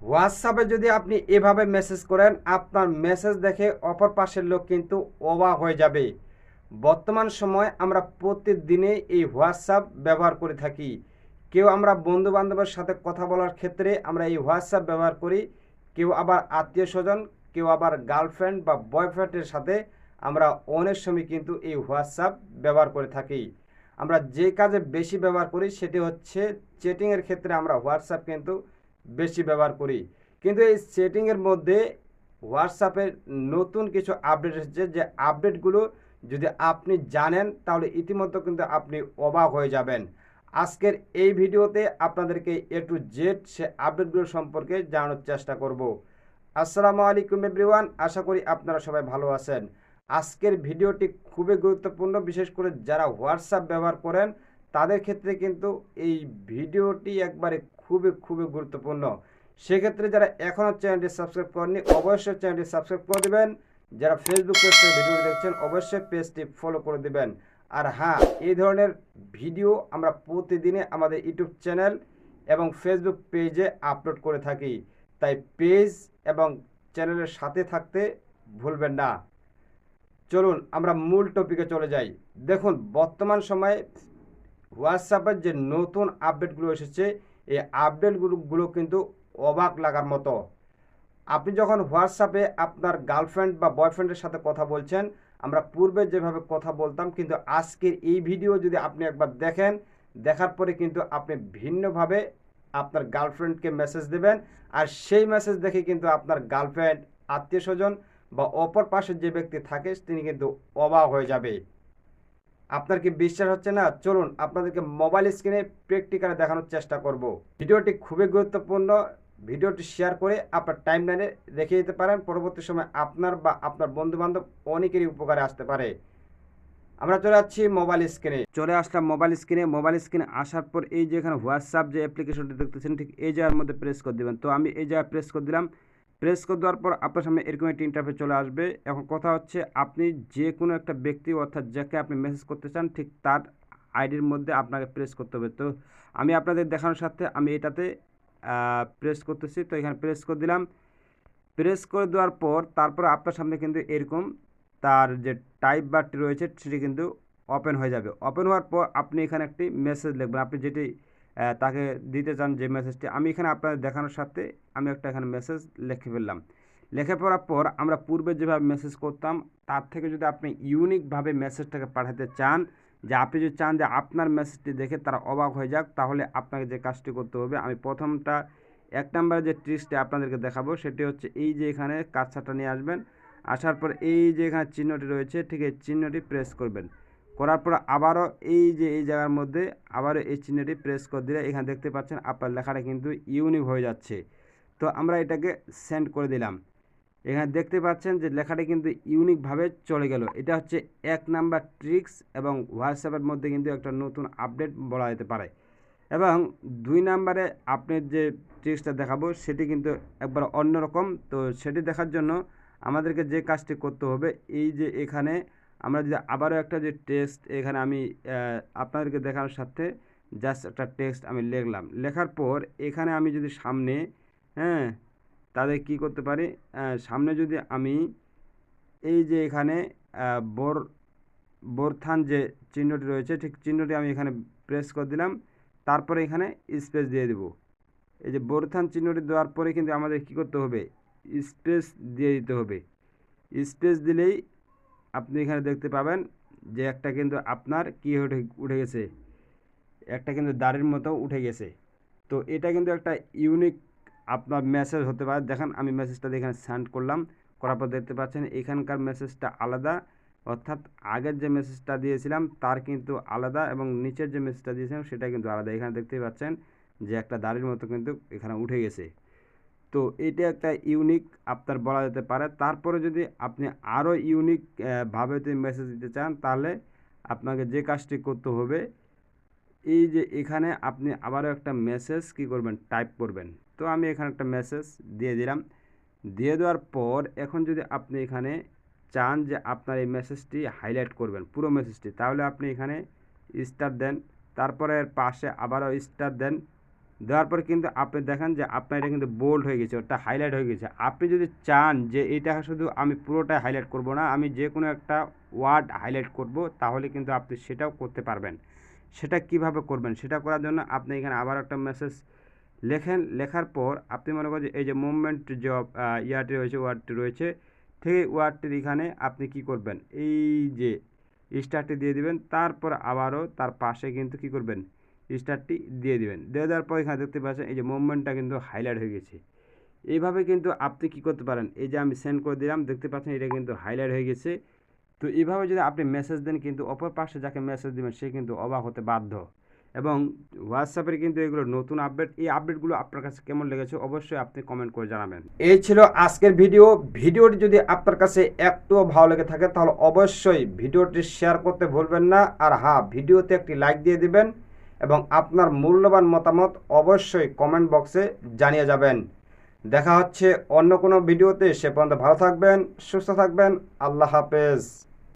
হোয়াটসঅ্যাপে যদি আপনি এভাবে মেসেজ করেন, আপনার মেসেজ দেখে অপর পাশের লোক কিন্তু অবাক হয়ে যাবে। বর্তমান সময় আমরা প্রতিদিনে এই হোয়াটসঅ্যাপ ব্যবহার করে থাকি। কেউ আমরা বন্ধু বান্ধবের সাথে কথা বলার ক্ষেত্রে আমরা এই হোয়াটসঅ্যাপ ব্যবহার করি, কেউ আবার আত্মীয় স্বজন কেউ আবার গার্লফ্রেন্ড বা বয়ফ্রেন্ডের সাথে আমরা অনেক সময় কিন্তু এই হোয়াটসঅ্যাপ ব্যবহার করে থাকি। আমরা যে কাজে বেশি ব্যবহার করি সেটি হচ্ছে চেটিংয়ের ক্ষেত্রে আমরা হোয়াটসঅ্যাপ কিন্তু বেশি ব্যবহার করি। কিন্তু এই সেটিংয়ের মধ্যে হোয়াটসঅ্যাপের নতুন কিছু আপডেট এসেছে যে আপডেটগুলো যদি আপনি জানেন তাহলে ইতিমধ্যে কিন্তু আপনি অবাক হয়ে যাবেন। আজকের এই ভিডিওতে আপনাদেরকে এ টু জেড সে আপডেটগুলো সম্পর্কে জানানোর চেষ্টা করব। আসসালামু আলাইকুম এভরিওয়ান আশা করি আপনারা সবাই ভালো আছেন। আজকের ভিডিওটি খুবই গুরুত্বপূর্ণ, বিশেষ করে যারা হোয়াটসঅ্যাপ ব্যবহার করেন তাদের ক্ষেত্রে কিন্তু এই ভিডিওটি একবারে খুবই খুবই গুরুত্বপূর্ণ। সেক্ষেত্রে যারা এখনও চ্যানেলটি সাবস্ক্রাইব করেননি, অবশ্যই চ্যানেলটি সাবস্ক্রাইব করে দেবেন। যারা ফেসবুক পেজ থেকে ভিডিওটি দেখছেন, অবশ্যই পেজটি ফলো করে দেবেন। আর হ্যাঁ এই ধরনের ভিডিও আমরা প্রতিদিনে আমাদের ইউটিউব চ্যানেল এবং ফেসবুক পেজে আপলোড করে থাকি। তাই পেজ এবং চ্যানেলের সাথে থাকতে ভুলবেন না। চলুন, আমরা মূল টপিকে চলে যাই। দেখুন, বর্তমান সময়ে হোয়াটসঅ্যাপের যে নতুন আপডেটগুলো এসেছে, এই আপডেটগুলো গুলো কিন্তু অবাক লাগার মতো। আপনি যখন হোয়াটসঅ্যাপে আপনার গার্লফ্রেন্ড বা বয়ফ্রেন্ডের সাথে কথা বলছেন, আমরা পূর্বে যেভাবে কথা বলতাম, কিন্তু আজকের এই ভিডিও যদি আপনি একবার দেখেন, দেখার পরে কিন্তু আপনি ভিন্নভাবে আপনার গার্লফ্রেন্ডকে মেসেজ দেবেন, আর সেই মেসেজ দেখে কিন্তু আপনার গার্লফ্রেন্ড আত্মীয় স্বজন বা অপর পাশের যে ব্যক্তি থাকে, তিনি কিন্তু অবাক হয়ে যাবে। আপনার কি বিশ্বাস হচ্ছে না? চলুন আপনাদেরকে মোবাইল স্ক্রিনে প্র্যাকটিক্যালে দেখানোর চেষ্টা করব। ভিডিওটি খুবই গুরুত্বপূর্ণ। ভিডিওটি শেয়ার করে আপনার টাইমলাইনে রেখে দিতে পারেন। পরবর্তী সময় আপনার বা আপনার বন্ধু বান্ধব অনেকেরই উপকারে আসতে পারে। আমরা চলে যাচ্ছি মোবাইল স্ক্রিনে চলে আসলাম মোবাইল স্ক্রিনে মোবাইল স্ক্রিনে আসার পর এই যে এখানে হোয়াটসঅ্যাপ যে অ্যাপ্লিকেশনটি দেখতেছেন, ঠিক এই জায়গার মধ্যে প্রেস করে দেবেন। তো আমি এই জায়গায় প্রেস করে দিলাম। প্রেস করে দেওয়ার পর আপনার সামনে এরকম একটি ইন্টারফেস চলে আসবে। এখন কথা হচ্ছে, আপনি যে কোনো একটা ব্যক্তি অর্থাৎ যাকে আপনি মেসেজ করতে চান, ঠিক তার আইডির মধ্যে আপনাকে প্রেস করতে হবে। তো আমি আপনাদের দেখানোর সাথে আমি এটাতে প্রেস করতেছি। তো এখানে প্রেস করে দিলাম। প্রেস করে দেওয়ার পর তারপর আপনার সামনে কিন্তু এরকম তার যে টাইপ বারটি রয়েছে, সেটি কিন্তু ওপেন হয়ে যাবে। ওপেন হওয়ার পর আপনি এখানে একটি মেসেজ লিখবেন। আপনি যেটি তাকে দিতে চান যে মেসেজটি আমি এখানে আপনাদের দেখানোর সাথে আমি একটা এখানে মেসেজ লিখে ফেললাম। লিখে পড়ার পর আমরা পূর্বে যেভাবে মেসেজ করতাম, তার থেকে যদি আপনি ইউনিকভাবে মেসেজটাকে পাঠাতে চান, যে আপনি যদি চান যে আপনার মেসেজটি দেখে তারা অবাক হয়ে যাক, তাহলে আপনাকে যে কাজটি করতে হবে, আমি প্রথমটা এক নম্বরে যে ট্রিক্সটি আপনাদেরকে দেখাবো, সেটি হচ্ছে এই যে এখানে কাজটা নিয়ে আসবেন। আসার পর এই যে এখানে চিহ্নটি রয়েছে, ঠিক এই চিহ্নটি প্রেস করবেন। করার পর আবারও এই যে, এই জায়গার মধ্যে আবারও এই চিহ্নটি প্রেস করে দিলে এখানে দেখতে পাচ্ছেন আপনার লেখাটা কিন্তু ইউনিক হয়ে যাচ্ছে। তো আমরা এটাকে সেন্ড করে দিলাম। এখানে দেখতে পাচ্ছেন যে লেখাটি কিন্তু ইউনিকভাবে চলে গেল। এটা হচ্ছে এক নাম্বার ট্রিক্স এবং হোয়াটসঅ্যাপের মধ্যে কিন্তু একটা নতুন আপডেট বলা যেতে পারে। এবং দুই নাম্বারে আপনার যে ট্রিক্সটা দেখাবো, সেটি কিন্তু একবার অন্যরকম। তো সেটি দেখার জন্য আমাদেরকে যে কাজটি করতে হবে, এই যে এখানে আমরা যদি আবারও একটা যে টেক্সট এখানে আমি আপনাদেরকে দেখানোর সাথে জাস্ট একটা টেক্সট আমি লিখলাম। লেখার পর এখানে আমি যদি সামনে হ্যাঁ তাদের কি করতে পারি? সামনে যদি আমি এই যে এখানে বোর, বোরথান যে চিহ্নটি রয়েছে, ঠিক চিহ্নটি আমি এখানে প্রেস করে দিলাম। তারপরে এখানে স্পেস দিয়ে দেব। এই যে বোরথান চিহ্নটি দেওয়ার পরে কিন্তু আমাদের কি করতে হবে? স্পেস দিয়ে দিতে হবে। স্পেস দিলেই আপনি এখানে দেখতে পাবেন যে একটা কিন্তু আপনার কি উঠে উঠে গেছে। একটা কিন্তু দাড়ির মতো উঠে গেছে। তো এটা কিন্তু একটা ইউনিক আপনার মেসেজ হতে পারে। দেখেন, আমি মেসেজটা এখানে সেন্ড করলাম। করার পর দেখতে পাচ্ছেন, এখানকার মেসেজটা আলাদা। অর্থাৎ আগের যে মেসেজটা দিয়েছিলাম, তার কিন্তু আলাদা এবং নিচের যে মেসেজটা দিয়েছিলাম, সেটা কিন্তু আলাদা। এখানে দেখতেই পাচ্ছেন যে একটা দাড়ির মতো কিন্তু এখানে উঠে গেছে। তো এটা একটা ইউনিক আপনার বলা যেতে পারে। তারপরে যদি আপনি আরও ইউনিক ভাবে যদি মেসেজ দিতে চান, তাহলে আপনাকে যে কাজটি করতে হবে, এই যে এখানে আপনি আবারও একটা মেসেজ কি করবেন? টাইপ করবেন। তো আমি এখানে একটা মেসেজ দিয়ে দিলাম। দিয়ে দেওয়ার পর এখন যদি আপনি এখানে চান যে আপনার এই মেসেজটি হাইলাইট করবেন, পুরো মেসেজটি তাহলে আপনি এখানে স্টার দেন। তারপরে পাশে আবারও স্টার দেন। দেওয়ার পর কিন্তু আপনি দেখেন যে আপনার এটা কিন্তু বোল্ড হয়ে গেছে ওটা হাইলাইট হয়ে গেছে। আপনি যদি চান যে এটা শুধু আমি পুরোটাই হাইলাইট করব না আমি যে কোনো একটা ওয়ার্ড হাইলাইট করব তাহলে কিন্তু আপনি সেটাও করতে পারবেন। সেটা কীভাবে করবেন? সেটা করার জন্য আপনি এখানে আবার একটা মেসেজ লেখেন। লেখার পর আপনি মনে করেন যে এই যে মুভমেন্ট আহ, ইয়াটি রয়েছে ওয়ার্ডটি রয়েছে ঠিক এই ওয়ার্ডটির এখানে আপনি কি করবেন? এই যে স্টারটি দিয়ে দিবেন তারপর আবারও তার পাশে কিন্তু কি করবেন? স্টারটি দিয়ে দিবেন। দিয়ে দেওয়ার পর এখানে দেখতে পাচ্ছেন, এই যে মুভমেন্টটা কিন্তু হাইলাইট হয়ে গেছে। এইভাবে কিন্তু আপনি কি করতে পারেন? এই যে আমি সেন্ড করে দিলাম, দেখতে পাচ্ছেন এটা কিন্তু হাইলাইট হয়ে গেছে। তো এইভাবে যদি আপনি মেসেজ দেন, কিন্তু অপর পাশে যাকে মেসেজ দিবেন, সে কিন্তু অবাক হতে বাধ্য। এবং হোয়াটসঅ্যাপের কিন্তু এগুলো নতুন আপডেট এই আপডেটগুলো আপনার কাছে কেমন লেগেছে, অবশ্যই আপনি কমেন্ট করে জানাবেন। এই ছিল আজকের ভিডিও ভিডিওটি যদি আপনার কাছে একটুও ভালো লেগে থাকে, তাহলে অবশ্যই ভিডিওটি শেয়ার করতে ভুলবেন না। আর হ্যাঁ ভিডিওতে একটি লাইক দিয়ে দিবেন। এবং আপনার মূল্যবান মতামত অবশ্যই কমেন্ট বক্সে জানিয়ে যাবেন। দেখা হচ্ছে অন্য কোনো ভিডিওতে সে পর্যন্ত ভালো থাকবেন, সুস্থ থাকবেন, আল্লাহ হাফেজ।